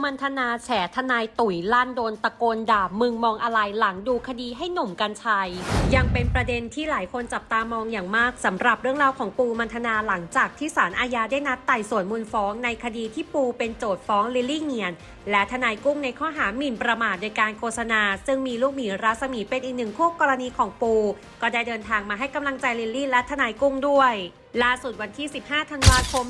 ปูมันธนาแฉทนายตุ๋ยลั่นโดนตะโกนด่ามึงมองอะไรหลังดูคดีให้หนุ่มกัญชัย ยังเป็นประเด็นที่หลายคนจับตามองอย่างมากสำหรับเรื่องราวของปูมันธนาหลังจากที่ศาลอาญาได้นัดไต่สวนมูลฟ้องในคดีที่ปูเป็นโจทย์ฟ้องลิลลี่เงียน และทนายกุ้งในข้อหาหมิ่นประมาทโดยการโฆษณา ซึ่งมีลูกหมีรัศมีเป็นอีกหนึ่งคู่กรณีของปู ก็ได้เดินทางมาให้กำลังใจลิลลี่และทนายกุ้งด้วย ล่าสุดวันที่ 15 ธันวาคม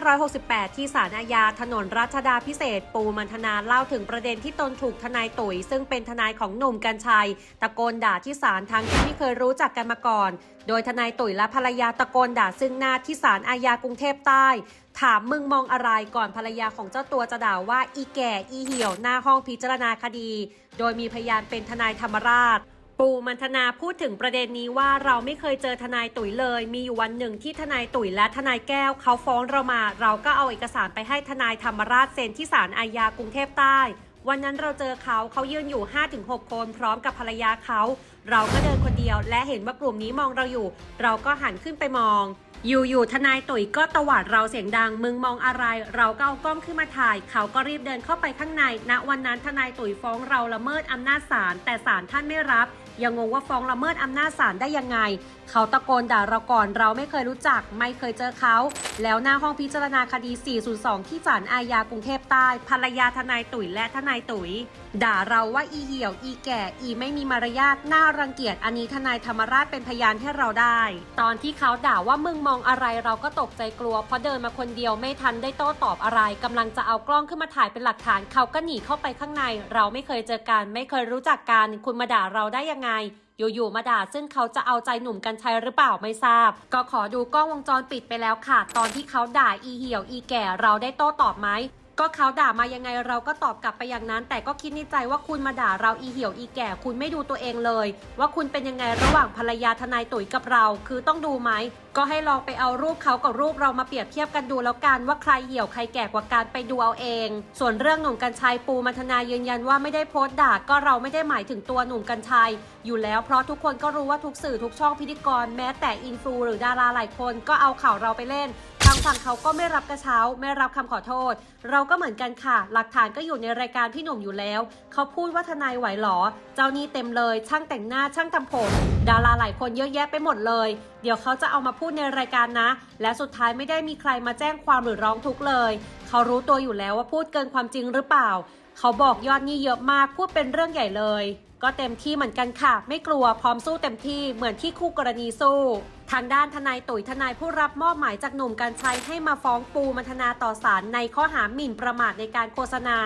2568 ที่ศาลอาญาถนนรัชดาพิเศษ ปูมันธนาเล่าถึงประเด็นที่ตนถูกทนายตุ๋ย ซึ่งเป็นทนายของหนุ่มกัญชัย ตะโกนด่าที่ศาลทั้งที่ไม่เคยรู้จักกันมาก่อน โดยทนายตุ๋ยและภรรยาตะโกนด่าซึ่งหน้าที่ศาลอาญากรุงเทพใต้ ถามมึงมองอะไรก่อนภรรยาของเจ้าตัวจะด่าว่าอีแก่อีเหี่ยวหน้าห้องพิจารณาคดี โดยมีพยานเป็นทนายธรรมราช ปูมันธนาพูดถึงประเด็นนี้ว่าเราไม่เคยเจอทนายตุ๋ยเลย มีอยู่วันหนึ่งที่ทนายตุ๋ยและทนายแก้วเขาฟ้องเรามา เราก็เอาเอกสารไปให้ทนายธรรมราชเซ็นที่ศาลอาญากรุงเทพใต้ วันนั้นเราเจอเขาเขายืนอยู่ 5-6 คนพร้อมกับภรรยาเขา เราก็เดินคนเดียว และเห็นว่ากลุ่มนี้มองเราอยู่ เราก็หันขึ้นไปมองอยู่ๆ ทนายตุ๋ยก็ตวาดเราเสียงดัง มึงมองอะไร เราก็เอากล้องขึ้นมาถ่าย เขาก็รีบเดินเข้าไปข้างในณวันนั้นทนายตุ๋ยฟ้องเราละเมิดอำนาจศาลแต่ศาลท่านไม่รับ ยังงงว่าฟ้องละเมิดอำนาจศาลได้ยังไง เขาตะโกนด่าเราก่อนเราไม่เคยรู้จัก ไม่เคยเจอเขา แล้วหน้าห้องพิจารณาคดี 402 ที่ศาลอาญากรุงเทพใต้ภรรยาทนายตุ๋ยและทนายตุ๋ย ด่าเราว่าอีเหี่ยวอีแก่อีไม่มีมารยาทน่ารังเกียจอันนี้ทนายธรรมราชเป็นพยานให้เราได้ ตอนที่เขาด่าว่ามึงมองอะไรเราก็ตกใจกลัว เพราะเดินมาคนเดียวไม่ทันได้โต้ตอบอะไรกำลังจะเอากล้องขึ้นมาถ่ายเป็นหลักฐาน เขาก็หนีเข้าไปข้างใน เราไม่เคยเจอกันไม่เคยรู้จักกันคุณมาด่าเราได้ยังไงอยู่ๆมาด่าซึ่งเขาจะเอาใจหนุ่มกัญชัยหรือเปล่าไม่ทราบ ก็ขอดูกล้องวงจรปิดไปแล้วค่ะ ตอนที่เขาด่าอีเหี่ยวอีแก่เราได้โต้ตอบไหม ก็เขาด่ามายังไงเราก็ตอบกลับไปอย่างนั้น แต่ก็คิดในใจว่าคุณมาด่าเราอีเหี่ยวอีแก่ คุณไม่ดูตัวเองเลย ว่าคุณเป็นยังไงระหว่างภรรยาทนายตุ๋ยกับเรา คือต้องดูไหมก็ให้ลองไปเอารูปเขากับรูปเรามาเปรียบเทียบกันดูแล้วกันว่าใครเหี่ยวใครแก่กว่ากันไปดูเอาเอง ส่วนเรื่องหนุ่มกัญชัยปูมันธนายืนยันว่าไม่ได้โพสต์ด่าก็เราไม่ได้หมายถึงตัวหนุ่มกัญชัย อยู่แล้วเพราะทุกคนก็รู้ว่าทุกสื่อทุกช่องพิธีกรแม้แต่อินฟลูหรือดาราหลายคนก็เอาข่าวเราไปเล่น ฝั่งเขาก็ไม่รับกระเช้า ไม่รับคำขอโทษ เราก็เหมือนกันค่ะ หลักฐานก็อยู่ในรายการพี่หนุ่มอยู่แล้ว เขาพูดว่าทนายไหวหรอ เจ้านี่เต็มเลย ช่างแต่งหน้าช่างทำผม ดาราหลายคนเยอะแยะไปหมดเลย เดี๋ยวเขาจะเอามาพูดในรายการนะ และสุดท้ายไม่ได้มีใครมาแจ้งความหรือร้องทุกข์เลย เขารู้ตัวอยู่แล้วว่าพูดเกินความจริงหรือเปล่า เขาบอกยอดหนี้เยอะมากพูดเป็นเรื่องใหญ่เลย ก็เต็มที่เหมือนกันค่ะ ไม่กลัวพร้อมสู้เต็มที่เหมือนที่คู่กรณีสู้ทางด้านทนายตุ๋ยทนายผู้รับมอบหมายจากหนุ่มกัญชัยให้มาฟ้องปูมันธนาต่อศาลในข้อหาหมิ่นประมาทในการโฆษณา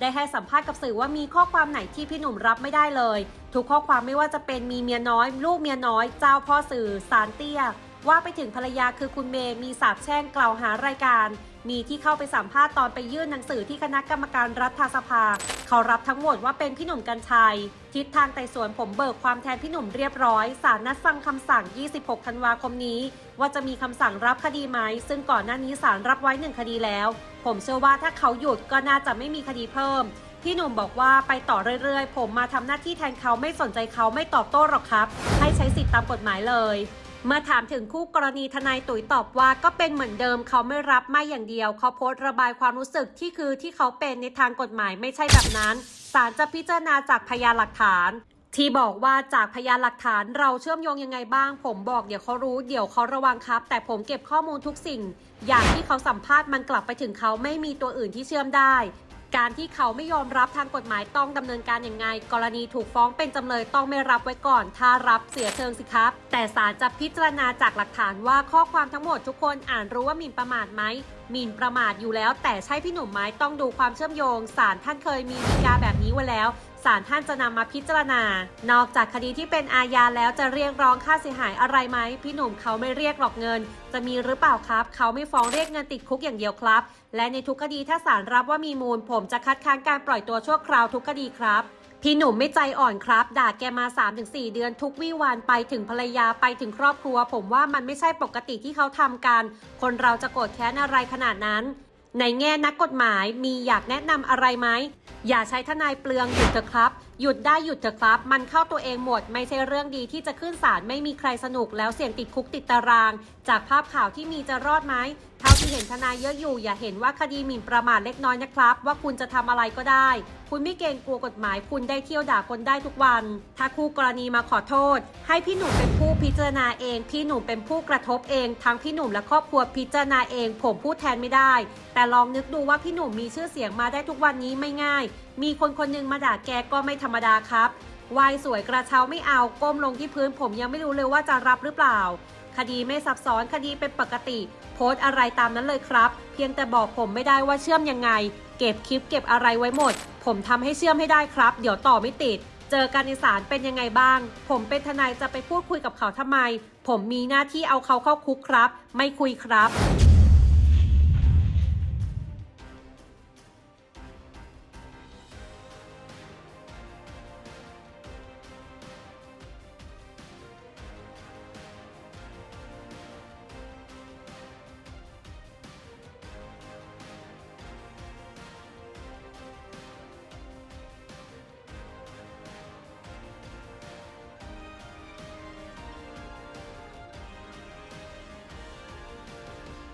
ได้ให้สัมภาษณ์กับสื่อว่ามีข้อความไหนที่พี่หนุ่มรับไม่ได้เลย ทุกข้อความไม่ว่าจะเป็นมีเมียน้อย ลูกเมียน้อย เจ้าพ่อสื่อสารเตี้ย ว่าไปถึงภรรยาคือคุณเมย์มีสาบแช่งกล่าวหารายการ มีที่เข้าไปสัมภาษณ์ตอนไปยื่นหนังสือที่คณะกรรมการรัฐสภา เขารับทั้งหมดว่าเป็นพี่หนุ่มกัญชัย ทิศทางไต่สวนผมเบิกความแทนพี่หนุ่มเรียบร้อยศาลนัดฟังคำสั่ง 26 ธันวาคมนี้ ว่าจะมีคำสั่งรับคดีไหม ซึ่งก่อนหน้านี้ศาลรับไว้หนึ่งคดีแล้ว ผมเชื่อว่าถ้าเขาหยุดก็น่าจะไม่มีคดีเพิ่มพี่หนุ่มบอกว่าไปต่อเรื่อยๆ ผมมาทำหน้าที่แทนเขาไม่สนใจเขาไม่ตอบโต้หรอกครับ ให้ใช้สิทธิตามกฎหมายเลย เมื่อถามถึงคู่กรณีทนายตุ๋ยตอบว่าก็เป็นเหมือนเดิมเขาไม่รับไม่อย่างเดียว เขาโพสต์ระบายความรู้สึกที่คือที่เขาเป็นในทางกฎหมายไม่ใช่แบบนั้นศาลจะพิจารณาจากพยานหลักฐาน ที่บอกว่าจากพยานหลักฐานเราเชื่อมโยงยังไงบ้าง ผมบอกเดี๋ยวเขารู้เดี๋ยวเขาระวังครับ แต่ผมเก็บข้อมูลทุกสิ่ง อย่างที่เขาสัมภาษณ์มันกลับไปถึงเขาไม่มีตัวอื่นที่เชื่อมได้ การที่เขาไม่ยอมรับทางกฎหมายต้องดำเนินการอย่างไง กรณีถูกฟ้องเป็นจำเลยต้องไม่รับไว้ก่อน ถ้ารับเสียเชิงสิครับ แต่ศาลจะพิจารณาจากหลักฐานว่าข้อความทั้งหมดทุกคนอ่านรู้ว่าหมิ่นประมาทไหม หมิ่นประมาทอยู่แล้ว แต่ใช่พี่หนุ่มไหมต้องดูความเชื่อมโยงศาลท่านเคยมีฎีกาแบบนี้ไว้แล้วศาลท่านจะนำมาพิจารณา นอกจากคดีที่เป็นอาญาแล้วจะเรียกร้องค่าเสียหายอะไรไหม พี่หนุ่มเขาไม่เรียกหรอกเงิน จะมีหรือเปล่าครับ เขาไม่ฟ้องเรียกเงินติดคุกอย่างเดียวครับ และในทุกคดีถ้าศาลรับว่ามีมูล ผมจะคัดค้านการปล่อยตัวชั่วคราวทุกคดีครับ พี่หนุ่มไม่ใจอ่อนครับ ด่าแกมา 3-4 เดือนทุกวี่วันไปถึงภรรยาไปถึงครอบครัว ผมว่ามันไม่ใช่ปกติที่เขาทำกัน คนเราจะโกรธแค้นอะไรขนาดนั้น ในแง่นักกฎหมายมีอยากแนะนำอะไรไหมอย่าใช้ทนายเปลืองหยุดเถอะครับ หยุดได้หยุดเถอะครับ มันเข้าตัวเองหมด ไม่ใช่เรื่องดีที่จะขึ้นศาลไม่มีใครสนุกแล้วเสี่ยงติดคุกติดตาราง จากภาพข่าวที่มีจะรอดไหม เท่าที่เห็นทนายเยอะอยู่ อย่าเห็นว่าคดีหมิ่นประมาทเล็กน้อยนะครับ ว่าคุณจะทำอะไรก็ได้ คุณไม่เกรงกลัวกฎหมาย คุณได้เที่ยวด่าคนได้ทุกวัน ถ้าคู่กรณีมาขอโทษ ให้พี่หนุ่มเป็นผู้พิจารณาเอง พี่หนุ่มเป็นผู้กระทบเอง ทั้งพี่หนุ่มและครอบครัวพิจารณาเอง ผมพูดแทนไม่ได้ แต่ลองนึกดูว่าพี่หนุ่มมีชื่อเสียงมาได้ทุกวันนี้ไม่ง่าย มีคนคนหนึงมาด่าแกก็ไม่ธรรมดาครับวายสวยกระเช้าไม่เอาก้มลงที่พื้นผมยังไม่รู้เลยว่าจะรับหรือเปล่า คดีไม่ซับซ้อนคดีเป็นปกติ โพสต์อะไรตามนั้นเลยครับ เพียงแต่บอกผมไม่ได้ว่าเชื่อมยังไง เก็บคลิปเก็บอะไรไว้หมด ผมทำให้เชื่อมให้ได้ครับ เดี๋ยวต่อไม่ติด เจอกันในศาลเป็นยังไงบ้าง ผมเป็นทนายจะไปพูดคุยกับเขาทำไม ผมมีหน้าที่เอาเขาเข้าคุกครับ ไม่คุยครับ